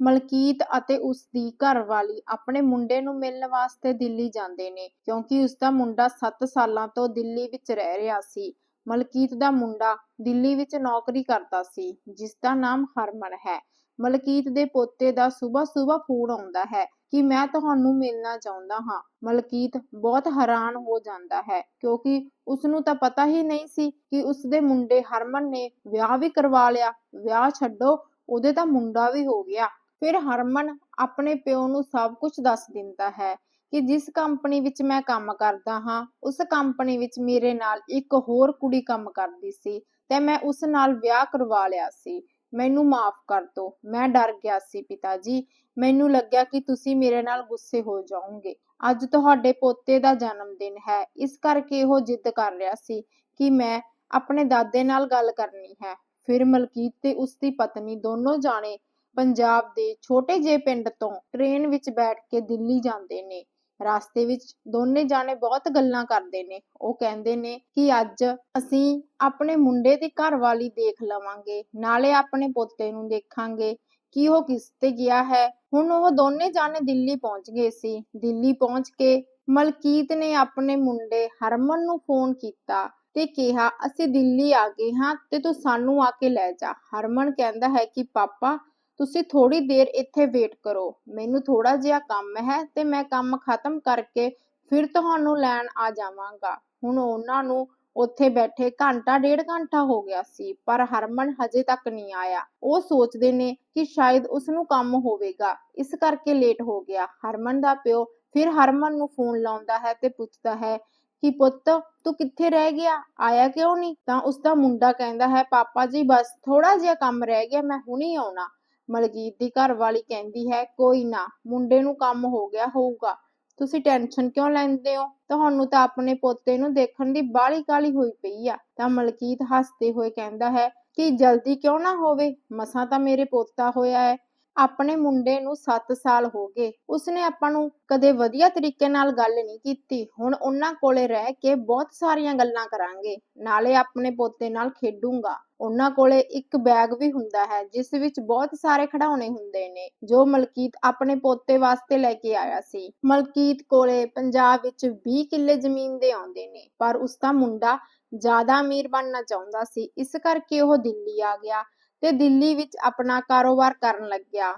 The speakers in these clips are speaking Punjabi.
ਮਲਕੀਤ ਅਤੇ ਉਸ ਦੀ ਘਰਵਾਲੀ ਆਪਣੇ ਮੁੰਡੇ ਨੂੰ ਮਿਲਣ ਵਾਸਤੇ ਦਿੱਲੀ ਜਾਂਦੇ ਨੇ, ਕਿਉਂਕਿ ਉਸ ਦਾ ਮੁੰਡਾ 7 ਸਾਲਾਂ ਤੋਂ ਦਿੱਲੀ ਵਿੱਚ ਰਹਿ ਰਿਹਾ ਸੀ। ਮਲਕੀਤ ਦਾ ਮੁੰਡਾ ਦਿੱਲੀ ਵਿੱਚ ਨੌਕਰੀ ਕਰਦਾ ਸੀ, ਜਿਸ ਦਾ ਨਾਮ ਹਰਮਨ ਹੈ। ਮਲਕੀਤ ਦੇ ਪੋਤੇ ਦਾ ਸਵੇਰ ਸਵੇਰ ਫੋਨ ਆਉਂਦਾ ਹੈ ਕਿ ਮੈਂ ਤੁਹਾਨੂੰ ਮਿਲਣਾ ਚਾਹੁੰਦਾ ਹਾਂ। ਮਲਕੀਤ ਬਹੁਤ ਹੈਰਾਨ ਹੋ ਜਾਂਦਾ ਹੈ, ਕਿਉਂਕਿ ਉਸ ਨੂੰ ਤਾਂ ਪਤਾ ਹੀ ਨਹੀਂ ਸੀ ਕਿ ਉਸ ਦੇ ਮੁੰਡੇ ਹਰਮਨ ਨੇ ਵਿਆਹ ਵੀ ਕਰਵਾ ਲਿਆ, ਵਿਆਹ ਛੱਡੋ, ਉਹਦੇ ਤਾਂ ਮੁੰਡਾ ਵੀ ਹੋ ਗਿਆ। ਫਿਰ ਹਰਮਨ ਆਪਣੇ ਪਿਓ ਨੂੰ ਸਭ ਕੁਝ ਦੱਸ ਦਿੰਦਾ ਹੈ ਕਿ ਜਿਸ ਕੰਪਨੀ ਵਿੱਚ ਮੈਂ ਕੰਮ ਕਰਦਾ ਹਾਂ, ਉਸ ਕੰਪਨੀ ਵਿੱਚ ਮੇਰੇ ਨਾਲ ਇੱਕ ਹੋਰ ਕੁੜੀ ਕੰਮ ਕਰਦੀ ਸੀ ਤੇ ਮੈਂ ਉਸ ਨਾਲ ਵਿਆਹ ਕਰਵਾ ਲਿਆ ਸੀ। ਮੈਨੂੰ ਮਾਫ ਕਰ ਦਿਓ ਮੈਂ ਡਰ ਗਿਆ ਸੀ ਪਿਤਾ ਜੀ ਮੈਨੂੰ ਲੱਗਿਆ ਕਿ ਤੁਸੀਂ ਮੇਰੇ ਨਾਲ ਗੁੱਸੇ ਹੋ ਜਾਓਗੇ। ਅੱਜ ਤੁਹਾਡੇ ਪੋਤੇ ਦਾ ਜਨਮ ਦਿਨ ਹੈ। ਇਸ ਕਰਕੇ ਉਹ ਜਿੱਦ ਕਰ ਰਿਹਾ ਸੀ ਕਿ ਮੈਂ ਆਪਣੇ ਦਾਦੇ ਨਾਲ ਗੱਲ ਕਰਨੀ ਹੈ। ਫਿਰ ਮਲਕੀਤ ਤੇ ਉਸ ਦੀ ਪਤਨੀ ਦੋਨੋਂ ਜਾਣੇ ਪੰਜਾਬ ਦੇ ਛੋਟੇ ਜਿਹੇ ਪਿੰਡ ਤੋਂ ਟ੍ਰੇਨ ਵਿੱਚ ਬੈਠ ਕੇ ਦਿੱਲੀ ਜਾਂਦੇ ਨੇ। ਰਸਤੇ ਵਿੱਚ ਦੋਨੇ ਜਾਣੇ ਬਹੁਤ ਗੱਲਾਂ ਕਰਦੇ ਨੇ। ਉਹ ਕਹਿੰਦੇ ਨੇ ਕਿ ਅੱਜ ਅਸੀਂ ਆਪਣੇ ਮੁੰਡੇ ਦੀ ਘਰਵਾਲੀ ਦੇਖ ਲਵਾਂਗੇ, ਨਾਲੇ ਆਪਣੇ ਪੋਤੇ ਨੂੰ ਦੇਖਾਂਗੇ। ਕਿ ਉਹ ਕਿਸ ਤੇ ਗਿਆ ਹੈ? ਹੁਣ ਉਹ ਦੋਨੇ ਜਾਣੇ ਦਿੱਲੀ ਪਹੁੰਚ ਗਏ ਸੀ। ਦਿੱਲੀ ਪਹੁੰਚ ਕੇ ਮਲਕੀਤ ਨੇ ਆਪਣੇ ਮੁੰਡੇ ਹਰਮਨ ਨੂੰ ਫੋਨ ਕੀਤਾ ਤੇ ਕਿਹਾ, ਅਸੀਂ ਦਿੱਲੀ ਆ ਗਏ ਹਾਂ ਤੇ ਤੂੰ ਸਾਨੂੰ ਆ ਕੇ ਲੈ ਜਾ। ਹਰਮਨ ਕਹਿੰਦਾ ਹੈ ਕਿ, ਪਾਪਾ ਤੁਸੀਂ ਥੋੜੀ ਦੇਰ ਇੱਥੇ ਵੇਟ ਕਰੋ। ਮੈਨੂੰ ਥੋੜਾ ਜਿਹਾ ਕੰਮ ਹੈ ਤੇ ਮੈਂ ਕੰਮ ਖਤਮ ਕਰਕੇ ਫਿਰ ਤੁਹਾਨੂੰ ਲੈਣ ਆ ਜਾਵਾਂਗਾ। ਹੁਣ ਉਹਨਾਂ ਨੂੰ ਉੱਥੇ ਬੈਠੇ ਘੰਟਾ ਡੇਢ ਘੰਟਾ ਹੋ ਗਿਆ ਸੀ, ਪਰ ਹਰਮਨ ਹਜੇ ਤੱਕ ਨਹੀਂ ਆਇਆ। ਉਹ ਸੋਚਦੇ ਨੇ ਕਿ ਸ਼ਾਇਦ ਉਸ ਨੂੰ ਕੰਮ ਹੋਵੇਗਾ। ਇਸ ਕਰਕੇ ਲੇਟ ਹੋ ਗਿਆ। ਹਰਮਨ ਦਾ ਪਿਓ ਫਿਰ ਹਰਮਨ ਨੂੰ ਫੋਨ ਲਾਉਂਦਾ ਹੈ ਤੇ ਪੁੱਛਦਾ ਹੈ ਕਿ ਪੁੱਤ, ਤੂੰ ਕਿੱਥੇ ਰਹਿ ਗਿਆ? ਆਇਆ ਕਿਉਂ ਨਹੀਂ? ਤਾਂ ਉਸ ਦਾ ਮੁੰਡਾ ਕਹਿੰਦਾ ਹੈ, ਪਾਪਾ ਜੀ, ਬਸ ਥੋੜਾ ਜਿਹਾ ਕੰਮ ਰਹਿ ਗਿਆ, ਮੈਂ ਹੁਣੀ ਆਉਣਾ। ਮਲਕੀਤ ਦੀ ਘਰਵਾਲੀ ਕਹਿੰਦੀ ਹੈ, ਕੋਈ ਨਾ, ਮੁੰਡੇ ਨੂੰ ਕੰਮ ਹੋ ਗਿਆ ਹੋਊਗਾ। ਤੁਸੀਂ ਟੈਨਸ਼ਨ ਕਿਉਂ ਲੈਂਦੇ ਹੋ? ਤੁਹਾਨੂੰ ਤਾਂ ਆਪਣੇ ਪੋਤੇ ਨੂੰ ਦੇਖਣ ਦੀ ਬਾਹਲੀ ਕਾਲੀ ਹੋਈ ਪਈ ਆ। ਤਾਂ ਮਲਕੀਤ ਹੱਸਦੇ ਹੋਏ ਕਹਿੰਦਾ ਹੈ ਕਿ ਜਲਦੀ ਕਿਉਂ ਨਾ ਹੋਵੇ? ਮਸਾਂ ਤਾਂ ਮੇਰੇ ਪੋਤਾ ਹੋਇਆ ਹੈ। ਆਪਣੇ ਮੁੰਡੇ ਨੂੰ 7 ਸਾਲ ਹੋ ਗਏ। ਉਸਨੇ ਆਪਾਂ ਨੂੰ ਕਦੇ ਵਧੀਆ ਤਰੀਕੇ ਨਾਲ ਗੱਲ ਨਹੀਂ ਕੀਤੀ। ਹੁਣ ਉਹਨਾਂ ਕੋਲੇ ਰਹਿ ਕੇ ਬਹੁਤ ਸਾਰੀਆਂ ਗੱਲਾਂ ਕਰਾਂਗੇ। ਨਾਲੇ ਆਪਣੇ ਪੋਤੇ ਨਾਲ ਖੇਡੂੰਗਾ। ਉਹਨਾਂ ਕੋਲੇ ਇੱਕ ਬੈਗ ਵੀ ਹੁੰਦਾ ਹੈ, ਜਿਸ ਵਿੱਚ ਬਹੁਤ ਸਾਰੇ ਖਿਡੌਣੇ ਹੁੰਦੇ ਨੇ, ਜੋ ਮਲਕੀਤ ਆਪਣੇ ਪੋਤੇ ਵਾਸਤੇ ਲੈ ਕੇ ਆਇਆ ਸੀ। ਮਲਕੀਤ ਕੋਲੇ ਪੰਜਾਬ ਵਿੱਚ 20 ਕਿੱਲੇ ਜ਼ਮੀਨ ਦੇ ਆਉਂਦੇ ਨੇ, ਪਰ ਉਸ ਦਾ ਮੁੰਡਾ ਜ਼ਿਆਦਾ ਅਮੀਰ ਬਣਨਾ ਚਾਹੁੰਦਾ ਸੀ। ਇਸ ਕਰਕੇ ਉਹ ਦਿੱਲੀ ਆ ਗਿਆ। ਤੇ ਦਿੱਲੀ ਵਿੱਚ ਆਪਣਾ ਕਾਰੋਬਾਰ ਕਰਨ ਲੱਗਿਆ।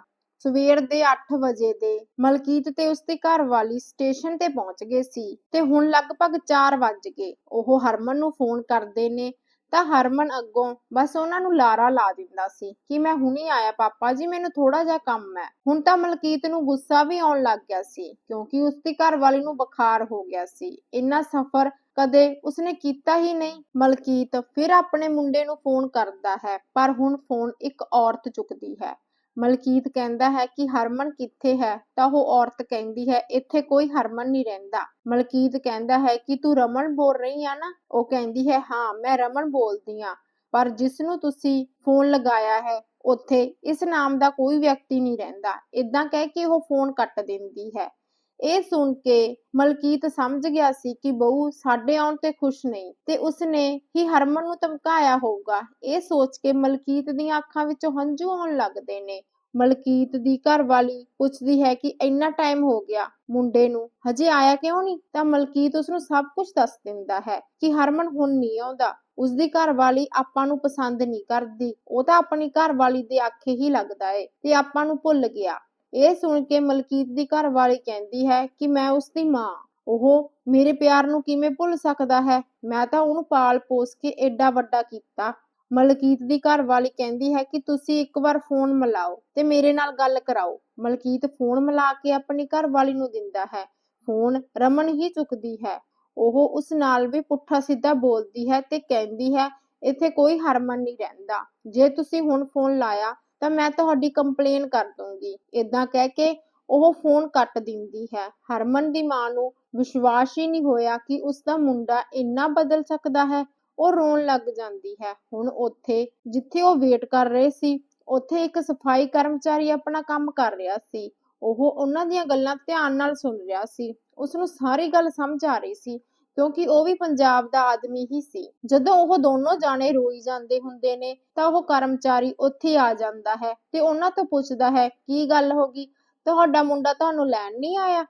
ਸਵੇਰ ਦੇ 8 ਵਜੇ ਦੇ ਮਲਕੀਤ ਤੇ ਉਸਦੀ ਘਰਵਾਲੀ ਸਟੇਸ਼ਨ ਤੇ ਪਹੁੰਚ ਗਏ ਸੀ ਤੇ ਹੁਣ ਲਗਭਗ 4 ਵੱਜ ਗਏ। ਉਹ ਹਰਮਨ ਨੂੰ ਫੋਨ ਕਰਦੇ ਨੇ ਤਾਂ ਹਰਮਨ ਅੱਗੋਂ ਬਸ ਉਹਨਾਂ ਨੂੰ ਲਾਰਾ ਲਾ ਦਿੰਦਾ ਸੀ ਕਿ ਮੈਂ ਹੁਣੀ ਆਇਆ, ਪਾਪਾ ਜੀ, ਮੈਨੂੰ ਥੋੜਾ ਜਿਹਾ ਕੰਮ ਹੈ। ਹੁਣ ਤਾਂ ਮਲਕੀਤ ਨੂੰ ਗੁੱਸਾ ਵੀ ਆਉਣ ਲੱਗ ਗਿਆ ਸੀ ਕਿਉਂਕਿ ਉਸਦੀ ਘਰਵਾਲੀ ਨੂੰ ਬੁਖਾਰ ਹੋ ਗਿਆ ਸੀ। ਇੰਨਾ ਸਫ਼ਰ ਕਦੇ ਉਸਨੇ ਕੀਤਾ ਹੀ ਨਹੀਂ। ਮਲਕੀਤ ਫਿਰ ਆਪਣੇ ਮੁੰਡੇ ਨੂੰ ਫੋਨ ਕਰਦਾ ਹੈ, ਪਰ ਹੁਣ ਫੋਨ ਇੱਕ ਔਰਤ ਚੁੱਕਦੀ ਹੈ। ਮਲਕੀਤ ਕਹਿੰਦਾ ਹੈ ਕਿ ਹਰਮਨ ਕਿੱਥੇ ਹੈ? ਤਾਂ ਉਹ ਔਰਤ ਕਹਿੰਦੀ ਹੈ, ਇੱਥੇ ਕੋਈ ਹਰਮਨ ਨਹੀਂ ਰਹਿੰਦਾ। ਮਲਕੀਤ ਕਹਿੰਦਾ ਹੈ ਕਿ ਤੂੰ ਰਮਨ ਬੋਲ ਰਹੀ ਆ ਨਾ? ਉਹ ਕਹਿੰਦੀ ਹੈ, ਹਾਂ, ਮੈਂ ਰਮਨ ਬੋਲਦੀ ਆ। ਪਰ ਜਿਸ ਨੂੰ ਤੁਸੀਂ ਫੋਨ ਲਗਾਇਆ ਹੈ, ਉੱਥੇ ਇਸ ਨਾਮ ਦਾ ਕੋਈ ਵਿਅਕਤੀ ਨਹੀਂ ਰਹਿੰਦਾ। ਇਦਾਂ ਕਹਿ ਕੇ ਉਹ ਫੋਨ ਕੱਟ ਦਿੰਦੀ ਹੈ। ਇਹ ਸੁਣ ਕੇ ਮਲਕੀਤ ਸਮਝ ਗਿਆ ਸੀ ਕਿ ਬਹੂ ਸਾਡੇ ਆਉਣ ਤੇ ਖੁਸ਼ ਨਹੀਂ ਤੇ ਉਸਨੇ ਹੀ ਹਰਮਨ ਨੂੰ ਧਮਕਾਇਆ ਹੋਊਗਾ। ਇਹ ਸੋਚ ਕੇ ਮਲਕੀਤ ਦੀਆਂ ਅੱਖਾਂ ਵਿੱਚੋਂ ਹੰਝੂ ਆਉਣ ਲੱਗਦੇ ਨੇ। ਮਲਕੀਤ ਦੀ ਘਰਵਾਲੀ ਪੁੱਛਦੀ ਹੈ ਕਿ ਇੰਨਾ ਟਾਈਮ ਹੋ ਗਿਆ ਮੁੰਡੇ ਨੂੰ, ਹਜੇ ਆਇਆ ਕਿਉਂ ਨਹੀਂ? ਤਾਂ ਮਲਕੀਤ ਉਸ ਨੂੰ ਸਭ ਕੁਝ ਦੱਸ ਦਿੰਦਾ ਹੈ ਕਿ ਹਰਮਨ ਹੁਣ ਨਹੀਂ ਆਉਂਦਾ। ਉਸ ਦੀ ਘਰਵਾਲੀ ਆਪਾਂ ਨੂੰ ਪਸੰਦ ਨਹੀਂ ਕਰਦੀ। ਉਹ ਤਾਂ ਆਪਣੀ ਘਰਵਾਲੀ ਦੇ ਆਖੇ ਹੀ ਲੱਗਦਾ ਏ ਤੇ ਆਪਾਂ ਨੂੰ ਭੁੱਲ ਗਿਆ। ਇਹ ਸੁਣ ਕੇ ਮਲਕੀਤ ਦੀ ਘਰਵਾਲੀ ਕਹਿੰਦੀ ਹੈ ਕਿ ਮੈਂ ਉਸ ਦੀ ਮਾਂ। ਉਹ ਮੇਰੇ ਪਿਆਰ ਨੂੰ ਕਿਵੇਂ ਭੁੱਲ ਸਕਦਾ ਹੈ? ਮੈਂ ਤਾਂ ਉਹਨੂੰ ਪਾਲ ਪੋਸ ਕੇ ਏਡਾ ਵੱਡਾ ਕੀਤਾ। ਮਲਕੀਤ ਦੀ ਘਰਵਾਲੀ ਕਹਿੰਦੀ ਹੈ ਕਿ ਤੁਸੀਂ ਇੱਕ ਵਾਰ ਫੋਨ ਮਿਲਾਓ ਤੇ ਮੇਰੇ ਨਾਲ ਗੱਲ ਕਰਾਓ। ਮਲਕੀਤ ਫੋਨ ਮਿਲਾ ਕੇ ਆਪਣੀ ਘਰਵਾਲੀ ਨੂੰ ਦਿੰਦਾ ਹੈ। ਫੋਨ ਰਮਨ ਹੀ ਚੁੱਕਦੀ ਹੈ। ਉਹ ਉਸ ਨਾਲ ਵੀ ਪੁੱਠਾ ਸਿੱਧਾ ਬੋਲਦੀ ਹੈ ਤੇ ਕਹਿੰਦੀ ਹੈ, ਇੱਥੇ ਕੋਈ ਹਰਮਨ ਨਹੀਂ ਰਹਿੰਦਾ। ਜੇ ਤੁਸੀਂ ਹੁਣ ਫੋਨ ਲਾਇਆ ਤਾਂ ਮੈਂ ਤੁਹਾਡੀ ਕੰਪਲੇਨ ਕਰ ਦੂੰਗੀ ਇਦਾਂ ਕਹਿ ਕੇ ਉਹ ਫੋਨ ਕੱਟ ਦਿੰਦੀ ਹੈ। ਹਰਮਨ ਦੀ ਮਾਂ ਨੂੰ ਵਿਸ਼ਵਾਸ ਹੀ ਨਹੀਂ ਹੋਇਆ ਕਿ ਉਸ ਦਾ ਮੁੰਡਾ ਇੰਨਾ ਬਦਲ ਸਕਦਾ ਹੈ। ਉਹ ਰੋਣ ਲੱਗ ਜਾਂਦੀ ਹੈ। ਹੁਣ ਉੱਥੇ ਜਿੱਥੇ ਉਹ ਵੇਟ ਕਰ ਰਹੇ ਸੀ, ਉੱਥੇ ਇੱਕ ਸਫ਼ਾਈ ਕਰਮਚਾਰੀ ਆਪਣਾ ਕੰਮ ਕਰ ਰਿਹਾ ਸੀ। ਉਹ ਉਹਨਾਂ ਦੀਆਂ ਗੱਲਾਂ ਧਿਆਨ ਨਾਲ ਸੁਣ ਰਿਹਾ ਸੀ। ਉਸ ਨੂੰ ਸਾਰੀ ਗੱਲ ਸਮਝ ਆ ਰਹੀ ਸੀ। ਕਿਉਂਕਿ ਉਹ ਵੀ ਪੰਜਾਬ ਦਾ ਆਦਮੀ ਹੀ ਸੀ। ਜਦੋਂ ਉਹ ਦੋਨੋਂ ਜਾਣੇ ਰੋਈ ਜਾਂਦੇ ਹੁੰਦੇ ਨੇ, ਤਾਂ ਉਹ ਕਰਮਚਾਰੀ ਉੱਥੇ ਆ ਜਾਂਦਾ ਹੈ ਤੇ ਉਹਨਾਂ ਤੋਂ ਪੁੱਛਦਾ ਹੈ, ਕੀ ਗੱਲ ਹੋ ਗਈ? ਤੁਹਾਡਾ ਮੁੰਡਾ ਤੁਹਾਨੂੰ ਲੈਣ ਨਹੀਂ ਆਇਆ?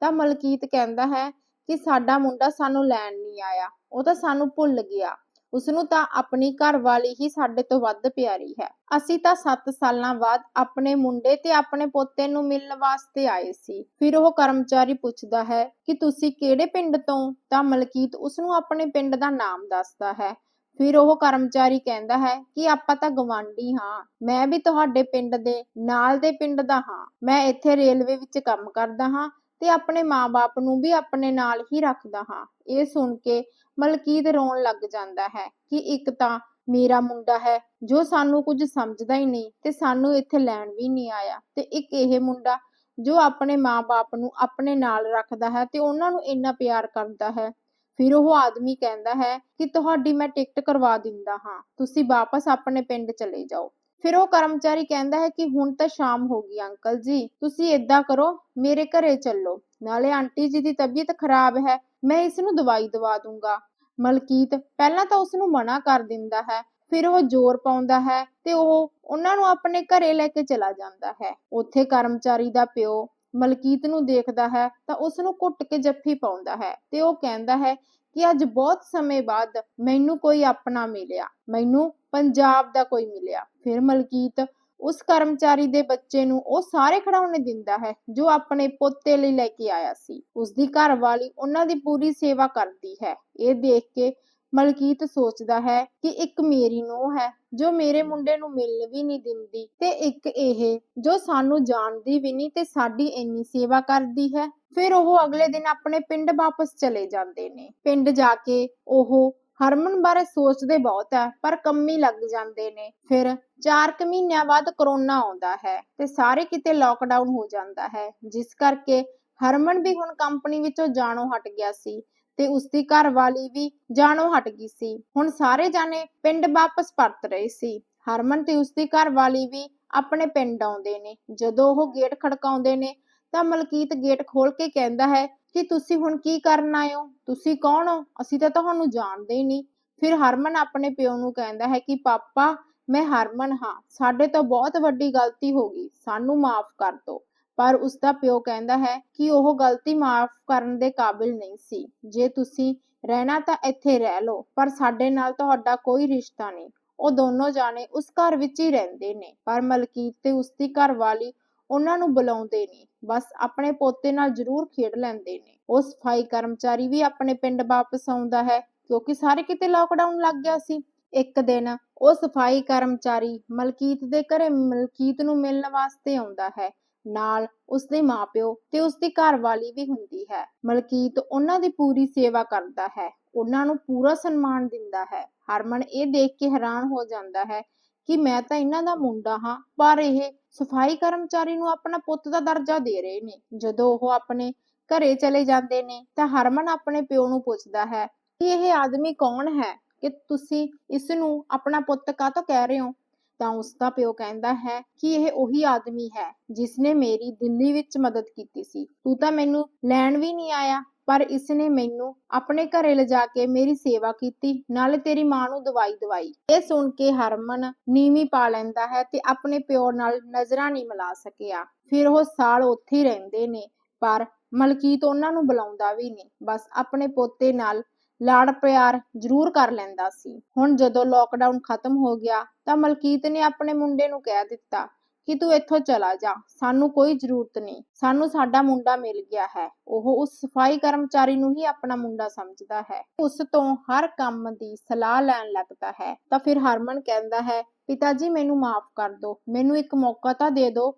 ਤਾਂ ਮਲਕੀਤ ਕਹਿੰਦਾ ਹੈ ਕਿ ਸਾਡਾ ਮੁੰਡਾ ਸਾਨੂੰ ਲੈਣ ਨਹੀਂ ਆਇਆ। ਉਹ ਤਾਂ ਸਾਨੂੰ ਭੁੱਲ ਗਿਆ। ਉਸਨੂੰ ਤਾਂ ਆਪਣੀ ਘਰਵਾਲੀ ਹੀ ਸਾਡੇ ਤੋਂ ਵੱਧ ਪਿਆਰੀ ਹੈ। ਅਸੀਂ ਤਾਂ 7 ਸਾਲਾਂ ਬਾਅਦ ਆਪਣੇ ਮੁੰਡੇ ਤੇ ਆਪਣੇ ਪੋਤੇ ਨੂੰ ਮਿਲਣ ਵਾਸਤੇ ਆਏ ਸੀ। ਫਿਰ ਉਹ ਕਰਮਚਾਰੀ ਪੁੱਛਦਾ ਹੈ ਕਿ ਤੁਸੀਂ ਕਿਹੜੇ ਪਿੰਡ ਤੋਂ? ਤਾਂ ਮਲਕੀਤ ਉਸਨੂੰ ਆਪਣੇ ਪਿੰਡ ਦਾ ਨਾਮ ਦੱਸਦਾ ਹੈ। ਫਿਰ ਉਹ ਕਰਮਚਾਰੀ ਕਹਿੰਦਾ ਹੈ ਕਿ ਆਪਾਂ ਤਾਂ ਗਵਾਂਢੀ ਹਾਂ। ਮੈਂ ਵੀ ਤੁਹਾਡੇ ਪਿੰਡ ਦੇ ਨਾਲ ਦੇ ਪਿੰਡ ਦਾ ਹਾਂ। ਮੈਂ ਇੱਥੇ ਰੇਲਵੇ ਵਿੱਚ ਕੰਮ ਕਰਦਾ ਹਾਂ। ਤੇ ਆਪਣੇ ਮਾਂ-ਬਾਪ ਨੂੰ ਵੀ ਆਪਣੇ ਨਾਲ ਹੀ ਰੱਖਦਾ ਹਾਂ। ਇਹ ਸੁਣ ਕੇ ਮਲਕੀਤ ਰੋਣ ਲੱਗ ਜਾਂਦਾ ਹੈ ਕਿ ਇੱਕ ਤਾਂ ਮੇਰਾ ਮੁੰਡਾ ਹੈ ਜੋ ਸਾਨੂੰ ਕੁਝ ਸਮਝਦਾ ਹੀ ਨਹੀਂ ਤੇ ਸਾਨੂੰ ਇੱਥੇ ਲੈਣ ਵੀ ਨਹੀਂ ਆਇਆ ਤੇ ਇੱਕ ਇਹ ਮੁੰਡਾ ਜੋ ਆਪਣੇ ਮਾਂ-ਬਾਪ ਨੂੰ ਆਪਣੇ ਨਾਲ ਰੱਖਦਾ ਹੈ ਤੇ ਉਹਨਾਂ ਨੂੰ ਇੰਨਾ ਪਿਆਰ ਕਰਦਾ ਹੈ। ਫਿਰ ਉਹ ਆਦਮੀ ਕਹਿੰਦਾ ਹੈ ਕਿ ਤੁਹਾਡੀ ਮੈਂ ਟਿਕਟ ਕਰਵਾ ਦਿੰਦਾ ਹਾਂ, ਤੁਸੀਂ ਵਾਪਸ ਆਪਣੇ ਪਿੰਡ ਚਲੇ ਜਾਓ। ਫਿਰ ਉਹ ਕਰਮਚਾਰੀ ਕਹਿੰਦਾ ਹੈ ਕਿ ਹੁਣ ਤਾਂ ਸ਼ਾਮ ਹੋ ਗਈ ਅੰਕਲ ਜੀ, ਤੁਸੀਂ ਏਦਾਂ ਕਰੋ, ਮੇਰੇ ਘਰੇ ਚੱਲੋ, ਨਾਲੇ ਆਂਟੀ ਜੀ ਦੀ ਤਬੀਅਤ ਖਰਾਬ ਹੈ, ਮੈਂ ਇਸ ਨੂੰ ਦਵਾਈ ਦਵਾ ਦੂੰਗਾ। ਮਲਕੀਤ ਪਹਿਲਾਂ ਤਾਂ ਉਸ ਨੂੰ ਮਨਾ ਕਰ ਦਿੰਦਾ ਹੈ, ਫਿਰ ਉਹ ਜ਼ੋਰ ਪਾਉਂਦਾ ਹੈ ਤੇ ਉਹ ਉਹਨਾਂ ਨੂੰ ਆਪਣੇ ਘਰੇ ਲੈ ਕੇ ਚਲਾ ਜਾਂਦਾ ਹੈ। ਉੱਥੇ ਕਰਮਚਾਰੀ ਦਾ ਪਿਓ ਮਲਕੀਤ ਨੂੰ ਦੇਖਦਾ ਹੈ ਤਾਂ ਉਸ ਨੂੰ ਘੁੱਟ ਕੇ ਜੱਫੀ ਪਾਉਂਦਾ ਹੈ ਤੇ ਉਹ ਕਹਿੰਦਾ ਹੈ ਕਿ ਅੱਜ ਬਹੁਤ ਸਮੇਂ ਬਾਅਦ ਮੈਨੂੰ ਕੋਈ ਆਪਣਾ ਮਿਲਿਆ, ਮੈਨੂੰ ਪੰਜਾਬ ਦਾ ਕੋਈ ਮਿਲਿਆ। ਫਿਰ ਮਲਕੀਤ ਉਸ ਕਰਮਚਾਰੀ ਦੇ ਬੱਚੇ ਨੂੰ ਉਹ ਸਾਰੇ ਖਿਡੌਣੇ ਦਿੰਦਾ ਹੈ, ਜੋ ਆਪਣੇ ਪੋਤੇ ਲਈ ਲੈ ਕੇ ਆਇਆ ਸੀ। ਉਸ ਦੀ ਘਰਵਾਲੀ ਉਹਨਾਂ ਦੀ ਪੂਰੀ ਸੇਵਾ ਕਰਦੀ ਹੈ। ਇਹ ਦੇਖ ਕੇ ਮਲਕੀਤ ਸੋਚਦਾ ਹੈ ਕਿ ਇੱਕ ਮੇਰੀ ਨੂੰਹ ਹੈ, ਜੋ ਮੇਰੇ ਮੁੰਡੇ ਨੂੰ ਮਿਲਣ ਵੀ ਨਹੀਂ ਦਿੰਦੀ ਤੇ ਇੱਕ ਇਹ, ਜੋ ਸਾਨੂੰ ਜਾਣਦੀ ਵੀ ਨਹੀਂ ਤੇ ਸਾਡੀ ਇੰਨੀ ਸੇਵਾ ਕਰਦੀ ਹੈ। ਫਿਰ ਉਹ ਅਗਲੇ ਦਿਨ ਆਪਣੇ ਪਿੰਡ ਵਾਪਸ ਚਲੇ ਜਾਂਦੇ ਨੇ। ਪਿੰਡ ਜਾ ਕੇ ਉਹ ਹਰਮਨ ਬਾਰੇ ਸੋਚਦੇ ਬਹੁਤ ਹੈ ਪਰ ਕੰਮੀ ਲੱਗ ਜਾਂਦੇ ਨੇ। ਫਿਰ 4 ਮਹੀਨਿਆਂ ਬਾਅਦ ਕਰੋਨਾ ਆਉਂਦਾ ਹੈ ਤੇ ਸਾਰੇ ਕਿਤੇ ਲੋਕਡਾਊਨ ਹੋ ਜਾਂਦਾ ਹੈ। ਜਿਸ ਕਰਕੇ ਹਰਮਨ ਵੀ ਹੁਣ ਕੰਪਨੀ ਵਿੱਚੋਂ ਜਾਣੋਂ ਹਟ ਗਿਆ ਸੀ ਤੇ ਉਸਦੀ ਘਰਵਾਲੀ ਵੀ ਜਾਣੋਂ ਹਟ ਗਈ ਸੀ। ਹੁਣ ਸਾਰੇ ਜਾਣੇ ਪਿੰਡ ਵਾਪਸ ਪਰਤ ਰਹੇ ਸੀ। ਹਰਮਨ ਤੇ ਉਸਦੀ ਘਰਵਾਲੀ ਵੀ ਆਪਣੇ ਪਿੰਡ ਆਉਂਦੇ ਨੇ। ਜਦੋਂ ਉਹ ਗੇਟ ਖੜਕਾਉਂਦੇ ਨੇ ਤਾਂ ਮਲਕੀਤ ਗੇਟ ਖੋਲ ਕੇ ਕਹਿੰਦਾ ਹੈ ਕਿ ਤੁਸੀਂ ਹੁਣ ਕੀ ਕਰਨ ਆਏ ਹੋ? ਤੁਸੀਂ ਕੌਣ ਹੋ? ਅਸੀਂ ਤਾਂ ਤੁਹਾਨੂੰ ਜਾਣਦੇ ਹੀ ਨਹੀਂ। ਫਿਰ ਹਰਮਨ ਆਪਣੇ ਪਿਓ ਨੂੰ ਕਹਿੰਦਾ ਹੈ ਕਿ, ਪਾਪਾ, ਮੈਂ ਹਰਮਨ ਹਾਂ। ਸਾਡੇ ਤੋਂ ਬਹੁਤ ਵੱਡੀ ਗਲਤੀ ਹੋ ਗਈ। ਸਾਨੂੰ ਮਾਫ ਕਰ ਦਿਓ ਪਰ ਉਸਦਾ ਪਿਓ ਕਹਿੰਦਾ ਹੈ ਕਿ ਉਹ ਗਲਤੀ ਮਾਫ ਕਰਨ ਦੇ ਕਾਬਿਲ ਨਹੀਂ ਸੀ। ਜੇ ਤੁਸੀਂ ਰਹਿਣਾ ਤਾਂ ਇੱਥੇ ਰਹਿ ਲਓ, ਪਰ ਸਾਡੇ ਨਾਲ ਤੁਹਾਡਾ ਕੋਈ ਰਿਸ਼ਤਾ ਨਹੀਂ। ਉਹ ਦੋਨੋਂ ਜਾਣੇ ਉਸ ਘਰ ਵਿੱਚ ਹੀ ਰਹਿੰਦੇ ਨੇ। ਪਰ ਮਲਕੀਤ ਤੇ ਉਸਦੀ ਘਰਵਾਲੀ ਉਹਨਾਂ ਨੂੰ ਬੁਲਾਉਂਦੇ ਨਹੀਂ। ਬਸ ਆਪਣੇ ਪੋਤੇ ਨਾਲ ਜ਼ਰੂਰ ਖੇਡ ਲੈਂਦੇ ਨੇ। ਉਹ ਸਫ਼ਾਈ ਕਰਮਚਾਰੀ ਵੀ ਆਪਣੇ ਪਿੰਡ ਵਾਪਸ ਆਉਂਦਾ ਹੈ, ਕਿਉਂਕਿ ਸਾਰੇ ਕਿਤੇ ਲਾਕਡਾਊਨ ਲੱਗ ਗਿਆ ਸੀ। ਇੱਕ ਦਿਨ ਉਹ ਸਫ਼ਾਈ ਕਰਮਚਾਰੀ ਮਲਕੀਤ ਦੇ ਘਰੇ ਮਲਕੀਤ ਨੂੰ ਮਿਲਣ ਵਾਸਤੇ ਆਉਂਦਾ ਹੈ। ਨਾਲ ਉਸਦੇ ਮਾਪਿਓ ਤੇ ਉਸਦੀ ਘਰਵਾਲੀ ਵੀ ਹੁੰਦੀ ਹੈ। ਮਲਕੀਤ ਉਹਨਾਂ ਦੀ ਪੂਰੀ ਸੇਵਾ ਕਰਦਾ ਹੈ। ਉਹਨਾਂ ਨੂੰ ਪੂਰਾ ਸਨਮਾਨ ਦਿੰਦਾ ਹੈ। ਹਰਮਨ ਇਹ ਦੇਖ ਕੇ ਹੈਰਾਨ ਹੋ ਜਾਂਦਾ ਹੈ ਕਿ ਮੈਂ ਤਾਂ ਇਹਨਾਂ ਦਾ ਮੁੰਡਾ ਹਾਂ, ਪਰ ਇਹ ਸਫ਼ਾਈ ਕਰਮਚਾਰੀ ਨੂੰ ਆਪਣਾ ਪੁੱਤ ਦਾ ਦਰਜਾ ਦੇ ਰਹੇ ਨੇ। ਜਦੋਂ ਉਹ ਆਪਣੇ ਘਰੇ ਚਲੇ ਜਾਂਦੇ ਨੇ, ਤਾਂ ਹਰਮਨ ਆਪਣੇ ਪਿਓ ਨੂੰ ਪੁੱਛਦਾ ਹੈ ਕਿ ਇਹ ਆਦਮੀ ਕੌਣ ਹੈ? ਕਿ ਤੁਸੀਂ ਇਸ ਨੂੰ ਆਪਣਾ ਪੁੱਤ ਕਾਹਤੋਂ ਕਹਿ ਰਹੇ ਹੋ? ਤਾਂ ਉਸ ਦਾ ਪਿਓ ਕਹਿੰਦਾ ਹੈ ਕਿ ਇਹ ਉਹੀ ਆਦਮੀ ਹੈ ਜਿਸ ਨੇ ਮੇਰੀ ਦਿੱਲੀ ਵਿੱਚ ਮਦਦ ਕੀਤੀ ਸੀ। ਤੂੰ ਤਾਂ ਮੈਨੂੰ ਲੈਣ ਵੀ ਨਹੀਂ ਆਇਆ। ਪਰ ਇਸ ਨੇ ਮੈਨੂੰ ਆਪਣੇ ਘਰੇ ਲਿਜਾ ਕੇ ਮੇਰੀ ਸੇਵਾ ਕੀਤੀ, ਨਾਲੇ ਤੇਰੀ ਮਾਂ ਨੂੰ ਦਵਾਈ ਦਵਾਈ। ਇਹ ਸੁਣ ਕੇ ਹਰਮਨ ਨੀਵੀਂ ਪਾ ਲੈਂਦਾ ਹੈ ਤੇ ਆਪਣੇ ਪਿਓ ਨਾਲ ਨਜ਼ਰਾਂ ਨਹੀਂ ਮਿਲਾ ਸਕਿਆ। ਫਿਰ ਉਹ ਸਾਲ ਉੱਥੇ ਰਹਿੰਦੇ ਨੇ, ਪਰ ਮਲਕੀਤ ਉਹਨਾਂ ਨੂੰ ਬੁਲਾਉਂਦਾ ਵੀ ਨਹੀਂ। ਬਸ ਆਪਣੇ ਪੋਤੇ ਨਾਲ ਲਾੜ ਪਿਆਰ ਜ਼ਰੂਰ ਕਰ ਲੈਂਦਾ ਸੀ। ਹੁਣ ਜਦੋਂ ਲੋਕਡਾਊਨ ਖਤਮ ਹੋ ਗਿਆ ਤਾਂ ਮਲਕੀਤ ਨੇ ਆਪਣੇ ਮੁੰਡੇ ਨੂੰ ਕਹਿ ਦਿੱਤਾ ਕਿ ਤੂੰ ਇੱਥੋਂ ਚਲਾ ਜਾ। ਸਾਨੂੰ ਕੋਈ ਜ਼ਰੂਰਤ ਨਹੀਂ। ਸਾਨੂੰ ਸਾਡਾ ਮੁੰਡਾ ਮਿਲ ਗਿਆ ਹੈ। ਉਹ ਉਸ ਸਫ਼ਾਈ ਕਰਮਚਾਰੀ ਨੂੰ ਹੀ ਆਪਣਾ ਮੁੰਡਾ ਸਮਝਦਾ ਹੈ। ਉਸ ਤੋਂ ਹਰ ਕੰਮ ਦੀ ਸਲਾਹ ਲੈਣ ਲੱਗਦਾ ਹੈ। ਤਾਂ ਫਿਰ ਹਰਮਨ ਕਹਿੰਦਾ ਹੈ ਪਿਤਾ ਜੀ ਮੈਨੂੰ ਮਾਫ ਕਰ ਦਿਓ ਮੈਨੂੰ ਇੱਕ ਮੌਕਾ ਤਾਂ ਦੇ ਦਿਓ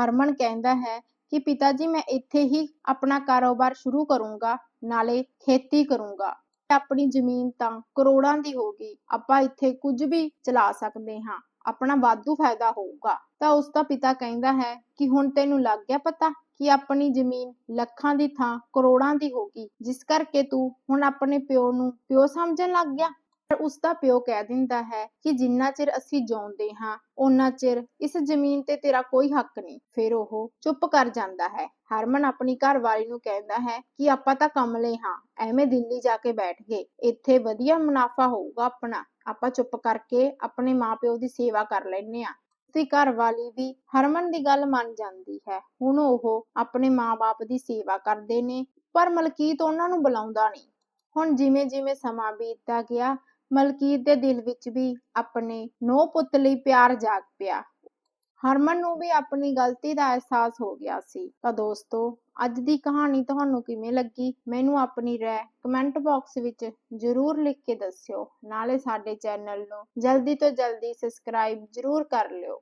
ਹਰਮਨ ਕਹਿੰਦਾ ਹੈ ਕਿ ਪਿਤਾ ਜੀ ਮੈਂ ਇੱਥੇ ਹੀ ਆਪਣਾ ਕਾਰੋਬਾਰ ਸ਼ੁਰੂ ਕਰੂੰਗਾ, ਨਾਲੇ ਖੇਤੀ ਕਰੂੰਗਾ। ਆਪਣੀ ਜ਼ਮੀਨ ਤਾਂ ਕਰੋੜਾਂ ਦੀ ਹੋਗੀ ਆਪਾਂ ਇੱਥੇ ਕੁਝ ਵੀ ਚਲਾ ਸਕਦੇ ਹਾਂ। ਆਪਣਾ ਵਾਧੂ ਫਾਇਦਾ ਹੋਊਗਾ। ਤਾਂ ਉਸ ਦਾ ਪਿਤਾ ਕਹਿੰਦਾ ਹੈ ਕਿ ਹੁਣ ਤੈਨੂੰ ਲੱਗ ਗਿਆ ਪਤਾ ਕਿ ਆਪਣੀ ਜ਼ਮੀਨ ਲੱਖਾਂ ਦੀ ਥਾਂ ਕਰੋੜਾਂ ਦੀ ਹੋਗੀ ਜਿਸ ਕਰਕੇ ਤੂੰ ਹੁਣ ਆਪਣੇ ਪਿਓ ਨੂੰ ਪਿਓ ਸਮਝਣ ਲੱਗ ਗਿਆ। ਪਰ ਉਸ ਦਾ ਪਿਓ ਕਹਿ ਦਿੰਦਾ ਹੈ ਕਿ ਜਿੰਨਾ ਚਿਰ ਅਸੀਂ ਜਿਉਂਦੇ ਹਾਂ, ਓਨਾ ਚਿਰ ਇਸ ਜ਼ਮੀਨ ਤੇ ਤੇਰਾ ਕੋਈ ਹੱਕ ਨਹੀਂ। ਫਿਰ ਉਹ ਚੁੱਪ ਕਰ ਜਾਂਦਾ ਹੈ। ਹਰਮਨ ਆਪਣੀ ਘਰਵਾਲੀ ਨੂੰ ਕਹਿੰਦਾ ਹੈ ਕਿ ਆਪਾਂ ਤਾਂ ਕਮਲੇ ਹਾਂ, ਐਵੇਂ ਦਿੱਲੀ ਜਾ ਕੇ ਬੈਠ ਗਏ। ਇੱਥੇ ਵਧੀਆ ਮੁਨਾਫਾ ਹੋਊਗਾ ਆਪਣਾ। ਆਪਾਂ ਚੁੱਪ ਕਰਕੇ ਆਪਣੇ ਮਾਪਿਓ ਦੀ ਸੇਵਾ ਕਰ ਲੈਨੇ ਆ ਤੇ ਘਰਵਾਲੀ ਵੀ ਹਰਮਨ ਦੀ ਗੱਲ ਮੰਨ ਜਾਂਦੀ ਹੈ। ਹੁਣ ਉਹ ਆਪਣੇ ਮਾਪੇ ਦੀ ਸੇਵਾ ਕਰਦੇ ਨੇ, ਪਰ ਮਲਕੀਤ ਉਹਨਾਂ ਨੂੰ ਬੁਲਾਉਂਦਾ ਨਹੀਂ। ਹੁਣ ਜਿਵੇਂ ਜਿਵੇਂ ਸਮਾਂ ਬੀਤਦਾ ਗਿਆ, ਮਲਕੀਤ ਦੇ ਦਿਲ ਵਿੱਚ ਵੀ ਆਪਣੇ ਨੋ ਪੁੱਤ ਲਈ ਪਿਆਰ ਜਾਗ ਪਿਆ। ਹਰਮਨ ਨੂੰ ਵੀ ਆਪਣੀ ਗਲਤੀ ਦਾ ਅਹਿਸਾਸ ਹੋ ਗਿਆ ਸੀ। ਤਾਂ ਦੋਸਤੋ, ਅੱਜ ਦੀ ਕਹਾਣੀ ਤੁਹਾਨੂੰ ਕਿਵੇਂ ਲੱਗੀ? ਮੈਨੂੰ ਆਪਣੀ ਰਾਏ ਕਮੈਂਟ ਬਾਕਸ ਵਿੱਚ ਜ਼ਰੂਰ ਲਿਖ ਕੇ ਦੱਸਿਓ। ਨਾਲੇ ਸਾਡੇ ਚੈਨਲ ਨੂੰ ਜਲਦੀ ਤੋਂ ਜਲਦੀ ਸਬਸਕ੍ਰਾਈਬ ਜ਼ਰੂਰ ਕਰ ਲਿਓ।